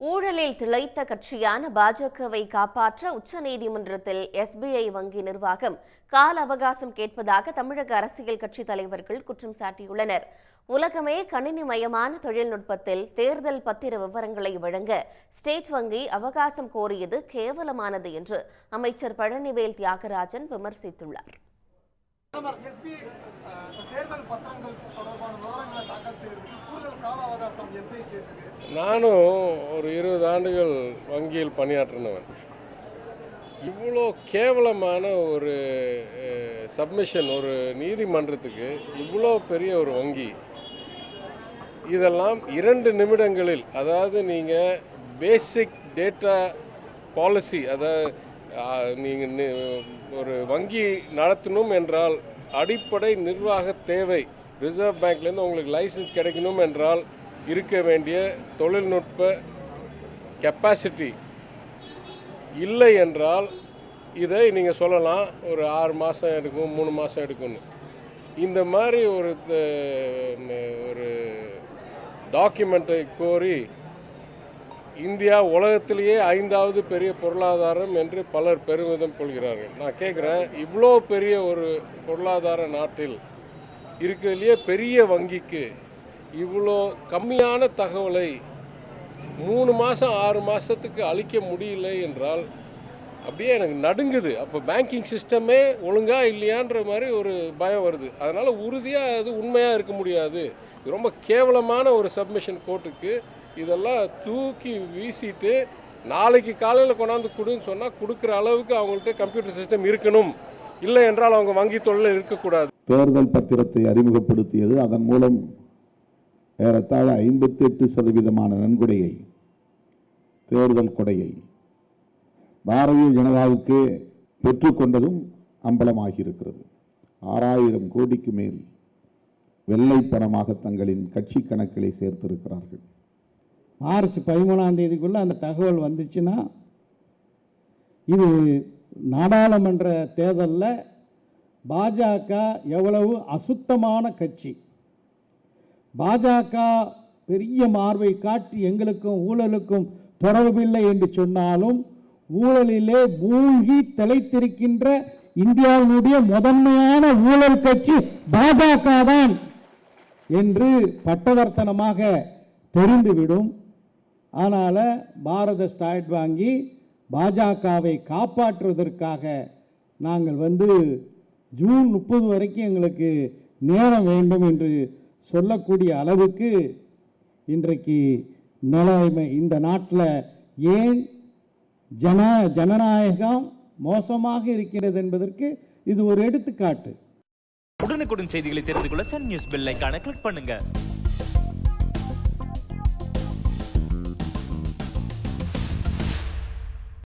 ஊழலில் திளைத்த கட்சியான பாஜகவை காப்பாற்ற உச்சநீதிமன்றத்தில் எஸ்பிஐ வங்கி நிர்வாகம் கால அவகாசம் கேட்பதாக தமிழக அரசியல் கட்சி தலைவர்கள் குற்றம் சாட்டியுள்ளனர். உலகமே கணினி மயமான தொழில்நுட்பத்தில் தேர்தல் பத்திர விவரங்களை வழங்க ஸ்டேட் வங்கி அவகாசம் கோரியது கேவலமானது என்று அமைச்சர் பழனிவேல் தியாகராஜன் விமர்சித்துள்ளார். நானும் ஒரு இருபது ஆண்டுகள் வங்கியில் பணியாற்றினவன். இவ்வளோ கேவலமான ஒரு சப்மிஷன் ஒரு நீதிமன்றத்துக்கு இவ்வளோ பெரிய ஒரு வங்கி. இதெல்லாம் இரண்டு நிமிடங்களில் அதாவது நீங்கள் பேசிக் டேட்டா பாலிசி அதாவது நீங்கள் ஒரு வங்கி நடத்தணும் என்றால் அடிப்படை நிர்வாக தேவை. ரிசர்வ் பேங்க்லேருந்து உங்களுக்கு லைசன்ஸ் கிடைக்கணும் என்றால் இருக்க வேண்டிய தொழில்நுட்ப கெப்பாசிட்டி இல்லை என்றால் இதை நீங்கள் சொல்லலாம் ஒரு ஆறு மாதம் எடுக்கும் மூணு மாதம் எடுக்கும்னு. இந்த மாதிரி ஒரு ஒரு டாக்குமெண்ட்டை கோரி இந்தியா உலகத்திலேயே ஐந்தாவது பெரிய பொருளாதாரம் என்று பலர் பெருமிதம் கொள்கிறார்கள். நான் கேட்குறேன் இவ்வளோ பெரிய ஒரு பொருளாதார நாட்டில் இருக்கிறதுலையே பெரிய வங்கிக்கு இவ்வளோ கம்மியான தகவலை மூணு மாதம் ஆறு மாதத்துக்கு அளிக்க முடியல என்றால் அப்படியே எனக்கு நடுங்குது. அப்போ பேங்கிங் சிஸ்டமே ஒழுங்கா இல்லையான்ற மாதிரி ஒரு பயம் வருது. அதனால் உறுதியாக அது உண்மையாக இருக்க முடியாது. ரொம்ப கேவலமான ஒரு சப்மிஷன் கோர்ட்டுக்கு இதெல்லாம் தூக்கி வீசிட்டு நாளைக்கு காலையில் கொண்டாந்து கொடுன்னு சொன்னால் கொடுக்குற அளவுக்கு அவங்கள்ட்ட கம்ப்யூட்டர் சிஸ்டம் இருக்கணும். இல்லை என்றால் அவங்க வங்கி தொழில் இருக்கக்கூடாது. தேர்தல் பத்திரத்தை அறிமுகப்படுத்தியது அதன் மூலம் ஏறத்தாழ ஐம்பத்தி எட்டு சதவீதமான நன்கொடையை தேர்தல் கொடையை பாரதிய ஜனதாவுக்கு பெற்றுக்கொண்டதும் அம்பலமாகி இருக்கிறது ஆறாயிரம் கோடிக்கு மேல் வெள்ளை பணமாக தங்களின் கட்சி கணக்கிலே சேர்த்திருக்கிறார்கள். மார்ச் பதிமூணாம் தேதிக்குள்ள அந்த தகவல் வந்துச்சுன்னா இது நாடாளுமன்ற தேர்தலில் பாஜக எவ்வளவு அசுத்தமான கட்சி. பாஜக பெரிய மார்பை காட்டி எங்களுக்கும் ஊழலுக்கும் தொடர்பில்லை என்று சொன்னாலும் ஊழலிலே மூழ்கி திளைத்திருக்கின்ற இந்தியாவினுடைய முதன்மையான ஊழல் கட்சி பாஜக தான் என்று பட்டவர்த்தனமாக தெரிந்துவிடும். ஆனால் பாரத ஸ்டாய்ட் வாங்கி பாஜகவை காப்பாற்றுவதற்காக நாங்கள் வந்து ஜூன் முப்பது வரைக்கும் எங்களுக்கு நேரம் வேண்டும் என்று சொல்லக்கூடிய அளவுக்கு இன்றைக்கு நிலைமை இந்த நாட்டில் ஏன் ஜன ஜனநாயகம் மோசமாக இருக்கிறது என்பதற்கு இது ஒரு எடுத்துக்காட்டு. உடனுக்குடன் செய்திகளை தெரிந்து கொள்ள சன் நியூஸ் பெல்லைக்கான கிளிக் பண்ணுங்கள்